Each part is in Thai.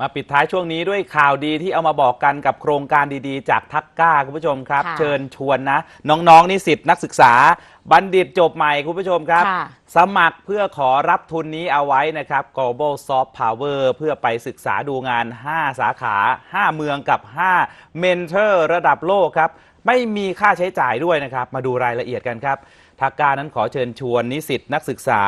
มาปิดท้ายช่วงนี้ด้วยข่าวดีที่เอามาบอกกันกับโครงการดีๆ จากทักก้าคุณผู้ชมครับค่ะเชิญชวนนะ น้องๆนิสิตนักศึกษา บัณฑิตจบใหม่คุณผู้ชมครับ ค่ะ สมัครเพื่อขอรับทุนนี้เอาไว้นะครับ Global Soft Power เพื่อไปศึกษาดูงาน 5 สาขา 5 เมืองกับ 5 เมนเทอร์ระดับโลกครับ ไม่มีค่าใช้จ่ายด้วยนะครับ มาดูรายละเอียดกันครับ ทากานั้นขอเชิญชวนนิสิตนักศึกษา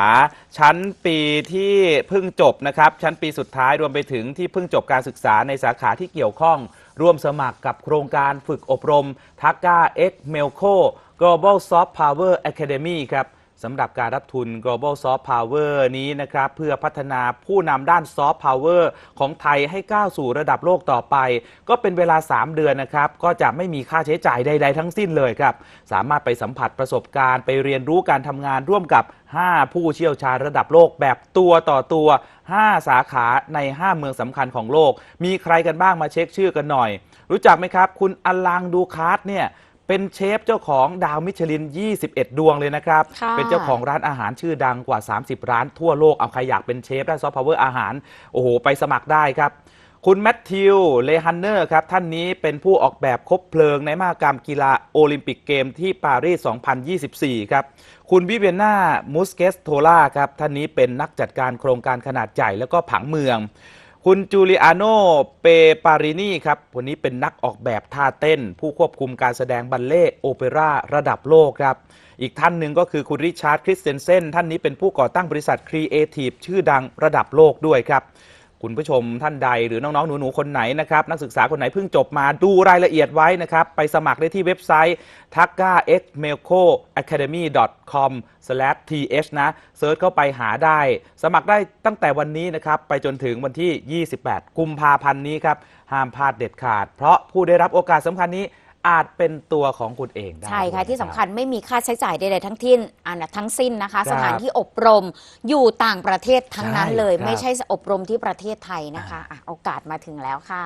ชั้นปีที่เพิ่งจบนะครับ ชั้นปีสุดท้ายรวมไปถึงที่เพิ่งจบการศึกษาในสาขาที่เกี่ยวข้อง ร่วมสมัครกับโครงการฝึกอบรมทักกา X Melco Global Soft Power Academy ครับสำหรับการรับทุน Global Soft Power นี้นะครับเพื่อพัฒนาผู้นำด้าน Soft Power ของไทยให้ก้าวสู่ระดับโลกต่อไป ก็เป็นเวลา 3 เดือนนะครับ ก็จะไม่มีค่าใช้จ่ายใด ๆ ทั้งสิ้นเลยครับ สามารถไปสัมผัสประสบการณ์ไปเรียนรู้การทำงานร่วมกับ 5 ผู้เชี่ยวชาญระดับโลกแบบตัวต่อตัว 5 สาขาใน 5 เมืองสำคัญของโลก มีใครกันบ้างมาเช็คชื่อกันหน่อย รู้จักไหมครับ คุณอลังดูคาร์ดเนี่ย เป็นเชฟเจ้าของดาวมิชลิน 21 ดวงเลยนะครับ ค่ะ เป็นเจ้าของร้านอาหารชื่อดังกว่า 30 ร้านทั่วโลก เอาใครอยากเป็นเชฟด้านซอฟต์พาวเวอร์อาหาร โอ้โห ไปสมัครได้ครับ คุณแมทธิว เลฮันเนอร์ครับ ท่านนี้เป็นผู้ออกแบบคบเพลิงในมหกรรมกีฬาโอลิมปิกเกมที่ปารีส 2024 ครับ คุณวิเวียนามูสเกสโทล่าครับ ท่านนี้เป็นนักจัดการโครงการขนาดใหญ่แล้วก็ผังเมือง คุณจูเลียโน เปปารินีครับวันนี้เป็นนักออกแบบท่าเต้น ผู้ควบคุมการแสดงบัลเล่โอเปร่าระดับโลกครับ อีกท่านหนึ่งก็คือคุณริชาร์ดคริสเซนเซนท่านนี้เป็นผู้ก่อตั้งบริษัทครีเอทีฟชื่อดังระดับโลกด้วยครับ คุณผู้ชมท่านใดหรือน้องๆ หนู ๆ คนไหนนะครับนักศึกษาคนไหนเพิ่งจบมาดูรายละเอียดไว้นะครับ ไปสมัครได้ที่เว็บไซต์ t a k a x m e l c o academy com th นะเซิร์ชเข้าไปหาได้ สมัครได้ตั้งแต่วันนี้นะครับ ไปจนถึงวันที่ 28 กุมภาพันธ์นี้ครับ ห้ามพลาดเด็ดขาด เพราะผู้ได้รับโอกาสสำคัญนี้ อาจเป็นตัวของคุณเองได้ใช่ค่ะด้วยที่สำรับคัญไม่มีค่าใช้จ่ายใดๆทั้งทิ้นอันนะทั้งสิ้นนะคะครับสถานที่อบรมอยู่ต่างประเทศทั้งนั้นใช่เลยครับไม่ใช่อบรมที่ประเทศไทยนะคะอะโอกาสมาถึงแล้วค่ะ